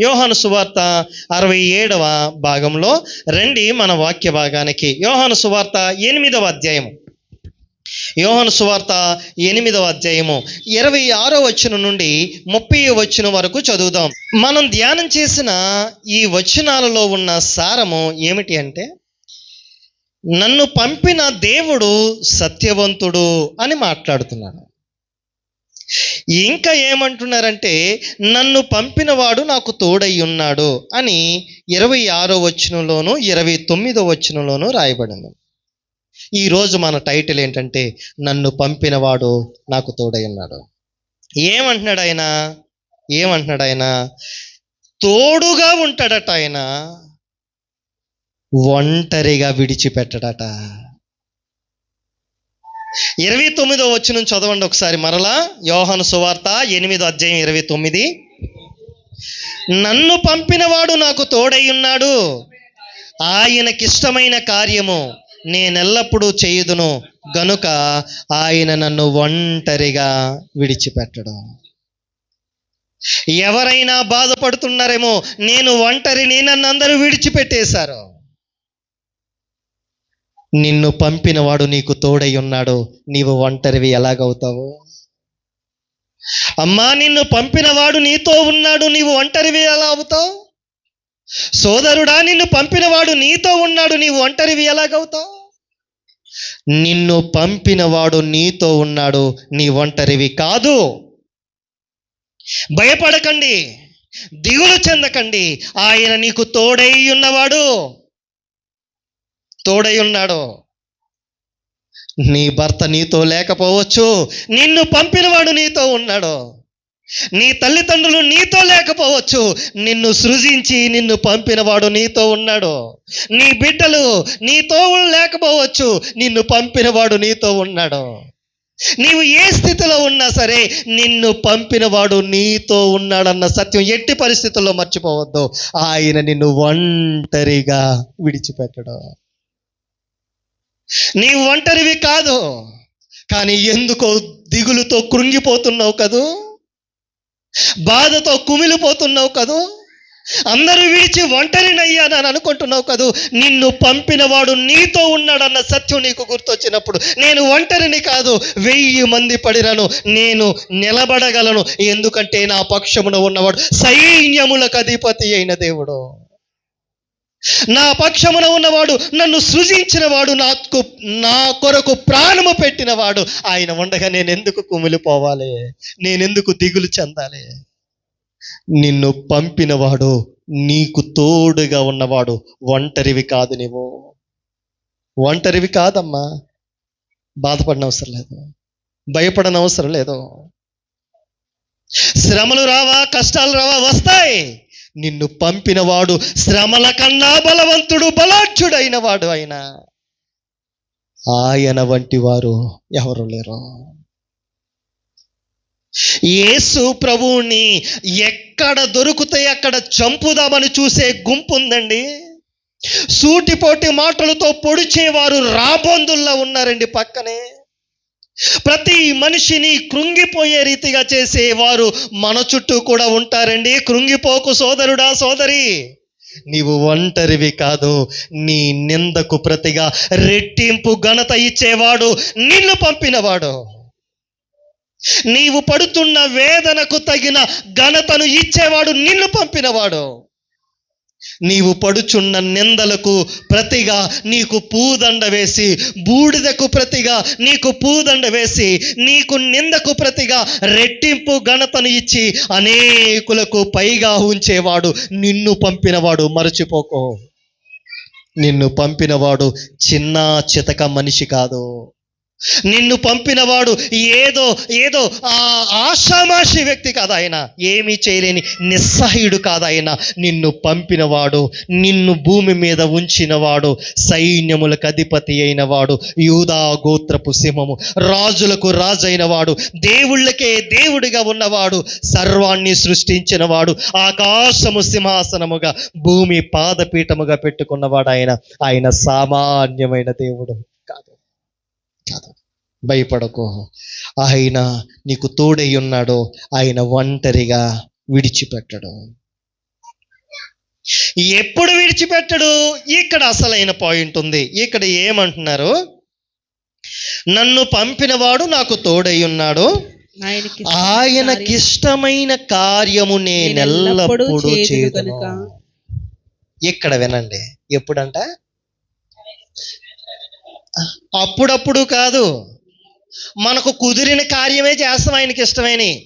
యోహాను సువార్త అరవై ఏడవ భాగంలో రండి మన వాక్య భాగానికి. యోహాను సువార్త ఎనిమిదవ అధ్యాయము. యోహాను సువార్త ఎనిమిదవ అధ్యాయము. ఇరవై ఆరో వచ్చిన నుండి ముప్పై వచ్చిన వరకు చదువుదాం. మనం ధ్యానం చేసిన ఈ వచనాలలో ఉన్న సారము ఏమిటి అంటే నన్ను పంపిన దేవుడు సత్యవంతుడు అని మాట్లాడుతున్నాడు. ఇంకా ఏమంటున్నారంటే నన్ను పంపినవాడు నాకు తోడై ఉన్నాడు అని ఇరవై ఆరో వచనంలోను ఇరవై తొమ్మిదో వచనంలోనూ రాయబడింది. ఈరోజు మన టైటిల్ ఏంటంటే నన్ను పంపినవాడు నాకు తోడై ఉన్నాడు ఏమంటున్నాడు ఆయన? ఏమంటున్నాడు ఆయన? తోడుగా ఉంటాడట ఆయన. ఒంటరిగా విడిచిపెట్టడట ఇరవై తొమ్మిదో వచ్చిన చదవండి ఒకసారి మరలా. యోహాను సువార్త ఎనిమిదో అధ్యాయం ఇరవై తొమ్మిది. నన్ను పంపినవాడు నాకు తోడై ఉన్నాడు. ఆయనకిష్టమైన కార్యము నేనెల్లప్పుడూ చేయుదును. గనుక ఆయన నన్ను ఒంటరిగా విడిచిపెట్టడం. ఎవరైనా బాధపడుతున్నారేమో నేను ఒంటరిని నన్ను అందరూ విడిచిపెట్టేశారు. నిన్ను పంపినవాడు నీకు తోడై ఉన్నాడు. నీవు ఒంటరివి ఎలాగవుతావు? అమ్మా నిన్ను పంపినవాడు నీతో ఉన్నాడు. నీవు ఒంటరివి ఎలా అవుతావు? సోదరుడా నిన్ను పంపినవాడు నీతో ఉన్నాడు. నీవు ఒంటరివి ఎలాగవుతావు? నిన్ను పంపినవాడు నీతో ఉన్నాడు. నీ ఒంటరివి కాదు. భయపడకండి. దిగులు చెందకండి. ఆయన నీకు తోడై ఉన్నవాడు. తోడై ఉన్నాడు. నీ భర్త నీతో లేకపోవచ్చు నిన్ను పంపినవాడు నీతో ఉన్నాడు. నీ తల్లిదండ్రులు నీతో లేకపోవచ్చు నిన్ను సృజించి నిన్ను పంపినవాడు నీతో ఉన్నాడు. నీ బిడ్డలు నీతో లేకపోవచ్చు నిన్ను పంపినవాడు నీతో ఉన్నాడు. నీవు ఏ స్థితిలో ఉన్నా సరే నిన్ను పంపినవాడు నీతో ఉన్నాడన్న సత్యం ఎట్టి పరిస్థితుల్లో మర్చిపోవద్దు. ఆయన నిన్ను ఒంటరిగా విడిచిపెట్టడు. నీవు ఒంటరివి కాదు. కానీ ఎందుకో దిగులుతో కృంగిపోతున్నావు కదూ? బాధతో కుమిలిపోతున్నావు కదూ? అందరూ విడిచి ఒంటరినయ్యానని అనుకుంటున్నావు కదూ? నిన్ను పంపినవాడు నీతో ఉన్నాడన్న సత్యం నీకు గుర్తొచ్చినప్పుడు నేను ఒంటరిని కాదు వెయ్యి మంది పడినను నేను నిలబడగలను. ఎందుకంటే నా పక్షమున ఉన్నవాడు సైన్యములకు అధిపతి అయిన దేవుడు. నా పక్షమున ఉన్నవాడు నన్ను సృజించినవాడు నాకు నా కొరకు ప్రాణము పెట్టినవాడు. ఆయన ఉండగా నేను ఎందుకు కుమిలిపోవాలి? నేనెందుకు దిగులు చెందాలి? నిన్ను పంపినవాడు నీకు తోడుగా ఉన్నవాడు ఒంటరివి కాదు నీవు. ఒంటరివి కాదమ్మా. బాధపడిన అవసరం లేదు. భయపడన అవసరం లేదు. శ్రమలు రావా కష్టాలు రావా వస్తాయి. నిన్ను పంపినవాడు శ్రమల కన్నా బలవంతుడు బలాఢ్యుడైన వాడు ఆయన ఆయన వంటి వారు ఎవరు లేరు. యేసు ప్రభువుని ఎక్కడ దొరుకుతాయి అక్కడ చంపుదామని చూసే గుంపు ఉందండి సూటిపోటి మాటలతో పొడిచేవారు రాబోందుల్లా ఉన్నారండి పక్కనే. ప్రతి మనిషిని కృంగిపోయే రీతిగా చేసేవారు మన చుట్టూ కూడా ఉంటారండి. కృంగిపోకు సోదరుడా సోదరి! నీవు ఒంటరివి కాదు నీ నిందకు ప్రతిగా రెట్టింపు ఘనత ఇచ్చేవాడు నిన్ను పంపినవాడు. నీవు పడుతున్న వేదనకు తగిన ఘనతను ఇచ్చేవాడు నిన్ను పంపినవాడు. నీవు పడుచున్న నిందలకు ప్రతిగా నీకు పూదండ వేసి బూడిదకు ప్రతిగా నీకు పూదండ వేసి నీకు నిందకు ప్రతిగా రెట్టింపు ఘనతను ఇచ్చి అనేకులకు పైగా ఉంచేవాడు నిన్ను పంపినవాడు. మరచిపోకో. నిన్ను పంపినవాడు చిన్న చితక మనిషి కాదు. నిన్ను పంపినవాడు ఏదో ఏదో ఆ ఆషామాషి వ్యక్తి కాదు ఆయన ఏమీ చేయలేని నిస్సహాయుడు కాదాయన. నిన్ను పంపినవాడు నిన్ను భూమి మీద ఉంచినవాడు సైన్యములకు అధిపతి అయిన వాడు యూదా గోత్రపు సింహము రాజులకు రాజైన వాడు దేవుళ్ళకే దేవుడిగా ఉన్నవాడు సర్వాన్ని సృష్టించిన వాడు ఆకాశము సింహాసనముగా భూమి పాదపీఠముగా పెట్టుకున్నవాడు ఆయన ఆయన సామాన్యమైన దేవుడు. కాదు. భయపడకు. ఆయన నీకు తోడై ఉన్నాడు ఆయన ఒంటరిగా విడిచిపెట్టడు. ఎప్పుడు విడిచిపెట్టడు? ఇక్కడ అసలైన పాయింట్ ఉంది. ఇక్కడ ఏమంటున్నారు? నన్ను పంపినవాడు నాకు తోడై ఉన్నాడు ఆయనకి ఆయనకిష్టమైన కార్యము నేనెల్లప్పుడూ గనుక. ఇక్కడ వినండి. ఎప్పుడంట? అప్పుడప్పుడు కాదు. మనకు కుదిరిన కార్యమే చేస్తాం ఆయనకి ఇష్టమైన.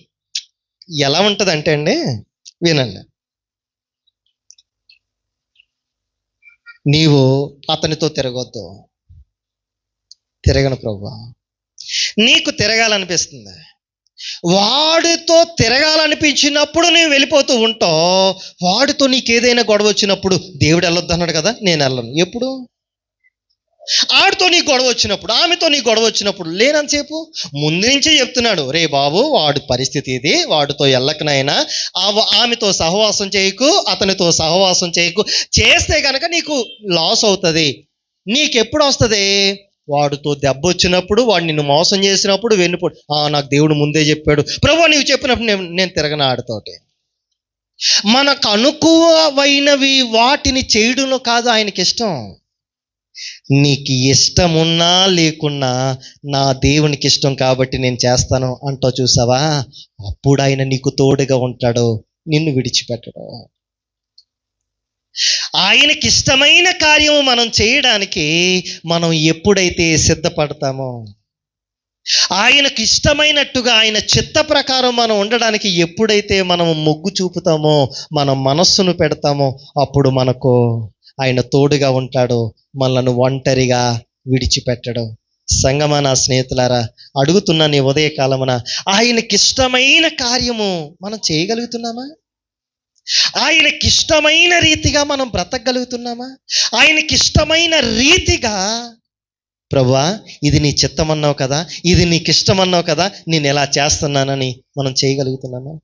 ఎలా ఉంటదంటే అండి వినండి. నీవు అతనితో తిరగొద్దు. తిరగను ప్రభు. నీకు తిరగాలనిపిస్తుంది. వాడితో తిరగాలనిపించినప్పుడు నువ్వు వెళ్ళిపోతూ ఉంటావు. వాడితో నీకు ఏదైనా గొడవ వచ్చినప్పుడు దేవుడు వెళ్ళొద్దు అన్నాడు కదా నేను వెళ్ళను. ఎప్పుడు? ఆడితో నీ గొడవ వచ్చినప్పుడు ఆమెతో నీ గొడవ వచ్చినప్పుడు లేనంతసేపు ముందు నుంచే చెప్తున్నాడు రే బాబు వాడి పరిస్థితి ఇది వాడితో ఎల్లకనైనా ఆ- ఆమెతో సహవాసం చేయకు అతనితో సహవాసం చేయకు. చేస్తే కనుక నీకు లాస్ అవుతుంది. నీకెప్పుడు వస్తుంది? వాడితో దెబ్బ వచ్చినప్పుడు వాడు నిన్ను మోసం చేసినప్పుడు వెన్నుపోడు "ఆ, నాకు దేవుడు ముందే చెప్పాడు. ప్రభు నీవు చెప్పినప్పుడు నేను నేను తిరగను ఆడితోటి. మనకు అనుకువైనవి వాటిని చేయడంలో కాదు ఆయనకి ఇష్టం నీకు ఇష్టమున్నా లేకున్నా నా దేవునికి ఇష్టం కాబట్టి నేను చేస్తాను అంటో చూసావా? అప్పుడు ఆయన నీకు తోడుగా ఉంటాడు నిన్ను విడిచిపెట్టడు. ఆయనకి ఇష్టమైన కార్యము మనం చేయడానికి మనం ఎప్పుడైతే సిద్ధపడతామో ఆయనకు ఇష్టమైనట్టుగా ఆయన చిత్త ప్రకారం మనం ఉండడానికి ఎప్పుడైతే మనం మొగ్గు చూపుతామో మన మనస్సును పెడతామో అప్పుడు మనకు ఆయన తోడుగా ఉంటాడు మనల్ని ఒంటరిగా విడిచిపెట్టడు. సంగమా నా స్నేహితులారా అడుగుతున్నా నీ ఉదయకాలమున ఆయనకిష్టమైన కార్యము మనం చేయగలుగుతున్నామా? ఆయనకిష్టమైన రీతిగా మనం బ్రతకగలుగుతున్నామా? ఆయనకిష్టమైన రీతిగా ప్రభా ఇది నీ చిత్తమన్నావు కదా ఇది నీకు ఇష్టమన్నావు కదా నేను ఎలా చేస్తున్నానని మనం చేయగలుగుతున్నామా?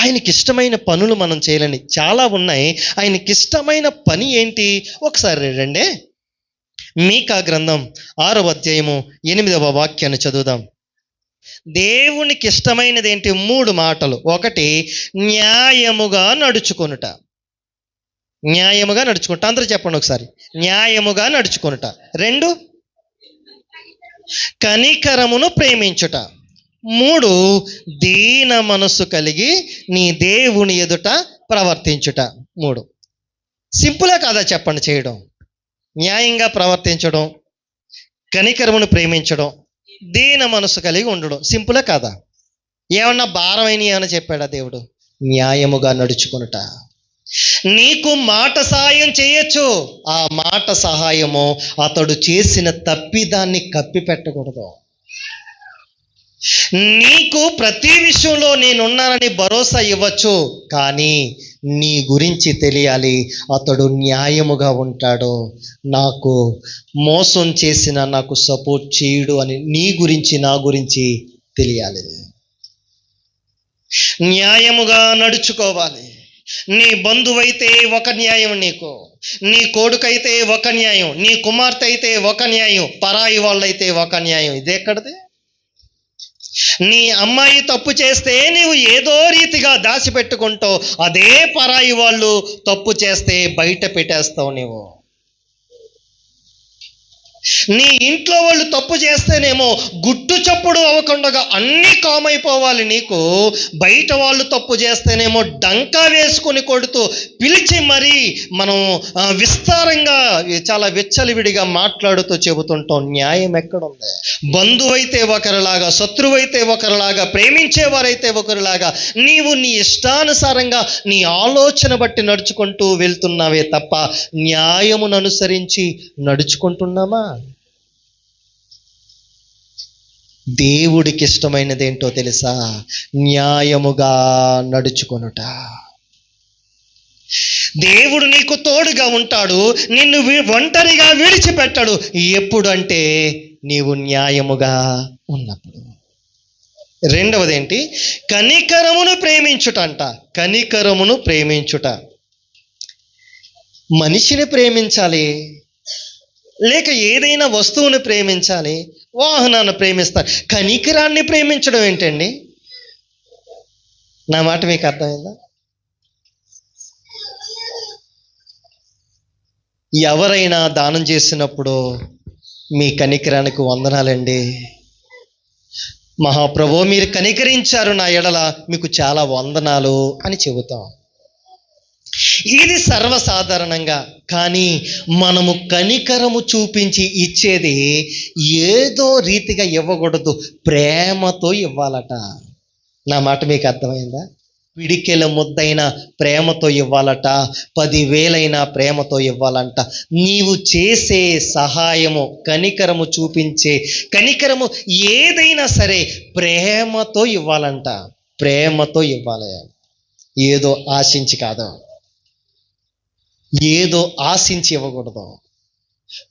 ఆయనకి ఇష్టమైన పనులు మనం చేయాలని చాలా ఉన్నాయి. ఆయనకి ఇష్టమైన పని ఏంటి? ఒకసారి రండి. మీకా గ్రంథం ఆరవ అధ్యాయము ఎనిమిదవ వాక్యాన్ని చదువుదాం. దేవునికి ఇష్టమైనది ఏంటి మూడు మాటలు. ఒకటి న్యాయముగా నడుచుకొనుట. న్యాయముగా నడుచుకుంటా అందరూ చెప్పండి ఒకసారి. న్యాయముగా నడుచుకొనుట. రెండు కనికరమును ప్రేమించుట. మూడు దీన మనస్సు కలిగి నీ దేవుని ఎదుట ప్రవర్తించుట. మూడు. సింపులే కాదా చెప్పండి చేయడం? న్యాయంగా ప్రవర్తించడం కనికరమును ప్రేమించడం దీన మనస్సు కలిగి ఉండడం సింపులే కాదా? ఏమన్నా భారమైన అని చెప్పాడా దేవుడు? న్యాయముగా నడుచుకొనుట. నీకు మాట సహాయం చేయొచ్చు. ఆ మాట సహాయము అతడు చేసిన తప్పిదాన్ని కప్పి పెట్టకూడదు నీకు ప్రతి విషయంలో నేనున్నానని భరోసా ఇవ్వచ్చు కానీ నీ గురించి తెలియాలి. అతడు న్యాయముగా ఉంటాడు. నాకు మోసం చేసిన నాకు సపోర్ట్ చేయడు అని నీ గురించి నా గురించి తెలియాలి. న్యాయముగా నడుచుకోవాలి. నీ బంధువైతే ఒక న్యాయం నీకు. నీ కొడుకైతే ఒక న్యాయం. నీ కుమార్తె అయితే ఒక న్యాయం. పరాయి వాళ్ళైతే ఒక న్యాయం. ఇది ఎక్కడిది? నీ అమ్మాయి తప్పు చేస్తే నీవు ఏదో రీతిగా దాచిపెట్టుకుంటావు. అదే పరాయి వాళ్ళు తప్పు చేస్తే బయట పెట్టేస్తావు నీవు. నీ ఇంట్లో వాళ్ళు తప్పు చేస్తేనేమో గుట్టు చప్పుడు అవ్వకుండా అన్నీ కామైపోవాలి నీకు. బయట వాళ్ళు తప్పు చేస్తేనేమో డంకా వేసుకొని కొడుతూ పిలిచి మరీ మనం విస్తారంగా చాలా విచ్చలివిడిగా మాట్లాడుతూ చెబుతుంటాం. న్యాయం ఎక్కడుంది? బంధువైతే ఒకరిలాగా శత్రువైతే ఒకరిలాగా ప్రేమించేవారైతే ఒకరిలాగా నీవు నీ ఇష్టానుసారంగా నీ ఆలోచన బట్టి నడుచుకుంటూ వెళ్తున్నావే తప్ప న్యాయమును అనుసరించి నడుచుకుంటున్నామా? దేవుడికి ఇష్టమైనది ఏంటో తెలుసా? న్యాయముగా నడుచుకొనుట. దేవుడు నీకు తోడుగా ఉంటాడు నిన్ను ఒంటరిగా విడిచిపెట్టాడు. ఎప్పుడంటే నీవు న్యాయముగా ఉన్నప్పుడు. రెండవది ఏంటి కనికరమును ప్రేమించుట అంట కనికరమును ప్రేమించుట. మనిషిని ప్రేమించాలి లేక ఏదైనా వస్తువును ప్రేమించాలి వాహనాన్ని ప్రేమిస్తారు కనికరాన్ని ప్రేమించడం ఏంటండి? నా మాట మీకు అర్థమైందా? ఎవరైనా దానం చేసినప్పుడు మీ కనికరానికి వందనాలండి. మహాప్రభు మీరు కనికరించారు నా ఎడల మీకు చాలా వందనాలు అని చెబుతాం. ఇది సర్వసాధారణంగా. కానీ మనము కనికరము చూపించి ఇచ్చేది ఏదో రీతిగా ఇవ్వకూడదు. ప్రేమతో ఇవ్వాలట. నా మాట మీకు అర్థమైందా? పిడికెల ముద్దైన ప్రేమతో ఇవ్వాలట. పదివేలైనా ప్రేమతో ఇవ్వాలంట. నీవు చేసే సహాయము కనికరము చూపించే కనికరము ఏదైనా సరే ప్రేమతో ఇవ్వాలంట. ప్రేమతో ఇవ్వాలి. ఏదో ఆశించి కాదు. ఏదో ఆశించి ఇవ్వకూడదు.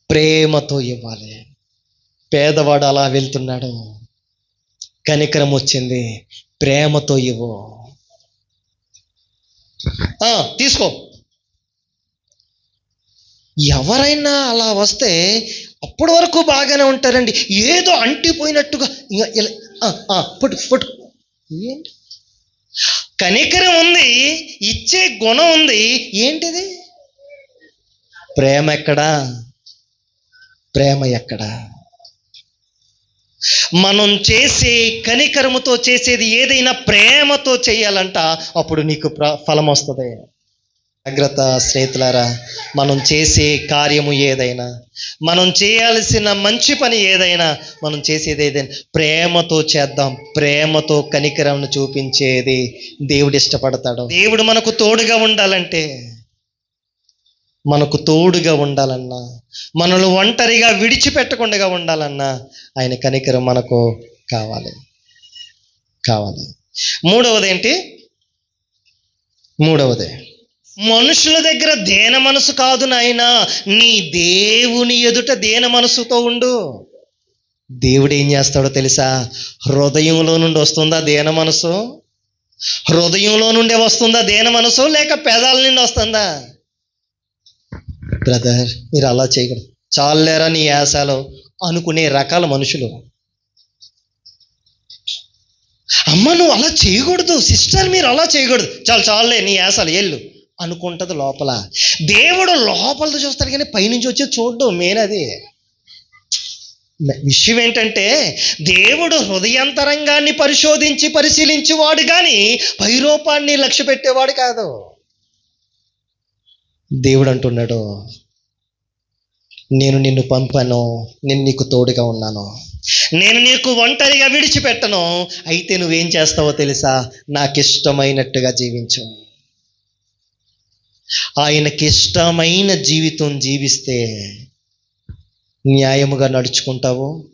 ప్రేమతో ఇవ్వాలి. పేదవాడు అలా వెళ్తున్నాడు. కనికరం వచ్చింది. ప్రేమతో ఇవ్వు. ఆ, తీసుకో. ఎవరైనా అలా వస్తే అప్పటి వరకు బాగానే ఉంటారండి. ఏదో అంటిపోయినట్టుగా ఇంకా ఇలా ఆ, ఏంటి? కనికరం ఉంది ఇచ్చే గుణం ఉంది. ఏంటిది? ప్రేమ ఎక్కడా ప్రేమ ఎక్కడా మనం చేసే కనికరముతో చేసేది ఏదైనా ప్రేమతో చేయాలంట అప్పుడు నీకు ప్ర- ఫలం వస్తుంది. జాగ్రత్త స్నేహితులారా మనం చేసే కార్యము ఏదైనా మనం చేయాల్సిన మంచి పని ఏదైనా మనం చేసేది ఏదైనా ప్రేమతో చేద్దాం ప్రేమతో కనికరమును చూపించేది దేవుడు ఇష్టపడతాడు. దేవుడు మనకు తోడుగా ఉండాలంటే మనకు తోడుగా ఉండాలన్నా మనల్ని ఒంటరిగా విడిచిపెట్టకుండా ఉండాలన్నా ఆయన కనికరం మనకు కావాలి. కావాలి. మూడవది ఏంటి? మూడవది మనుషుల దగ్గర దేన మనసు కాదు నాయనా నీ దేవుని ఎదుట దేన మనసుతో ఉండు. దేవుడు ఏం చేస్తాడో తెలుసా? హృదయంలో నుండి వస్తుందా దేన మనసు? హృదయంలో నుండే వస్తుందా దేన మనసు? లేక పెదాల నుండి వస్తుందా? బ్రదర్ మీరు అలా చేయకూడదు. చాలేరా నీ యాసాలో అనుకునే రకాల మనుషులు. అమ్మ నువ్వు అలా చేయకూడదు. సిస్టర్ మీరు అలా చేయకూడదు. చాలు చాలే నీ యాసాలు ఎల్లు అనుకుంటుంది లోపల. దేవుడు లోపలతో చూస్తాడు కానీ పైనుంచి వచ్చి చూడడం మెయిన్ అది. విషయం ఏంటంటే దేవుడు హృదయంతరంగాన్ని పరిశోధించి పరిశీలించేవాడు కానీ పైరూపాన్ని లక్ష్య పెట్టేవాడు కాదు. దేవుడు అంటున్నాడు నేను నిన్ను పంపాను నేను నీకు తోడుగా ఉన్నాను. నేను నీకు ఒంటరిగా విడిచిపెట్టను. అయితే నువ్వేం చేస్తావో తెలుసా? నాకు ఇష్టమైనట్టుగా జీవించు. ఆయనకి ఇష్టమైన జీవితం జీవిస్తే న్యాయముగా నడుచుకుంటావు.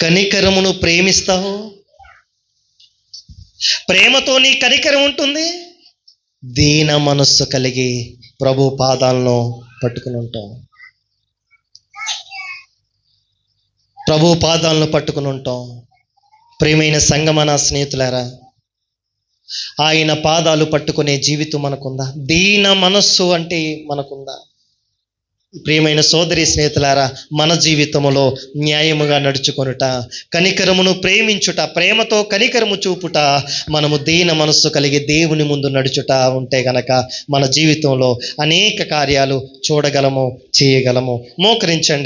కనికరమును ప్రేమిస్తావు. ప్రేమతో నీ కనికరం ఉంటుంది. దీన మనస్సు కలిగి ప్రభు పాదాలను పట్టుకుని ఉంటాం. ప్రభు పాదాలను పట్టుకుని ఉంటాం. ప్రేమైన సంగమన స్నేహితులారా ఆయన పాదాలు పట్టుకునే జీవితం మనకుందా? దీన మనస్సు అంటే మనకుందా? ప్రియమైన సోదరి స్నేహితులారా మన జీవితములో న్యాయముగా నడుచుకొనుట కనికరమును ప్రేమించుట ప్రేమతో కనికరము చూపుట మనము దీన మనస్సు కలిగి దేవుని ముందు నడుచుట ఉంటే గనక మన జీవితంలో అనేక కార్యాలు చూడగలము చేయగలము. మోకరించండి.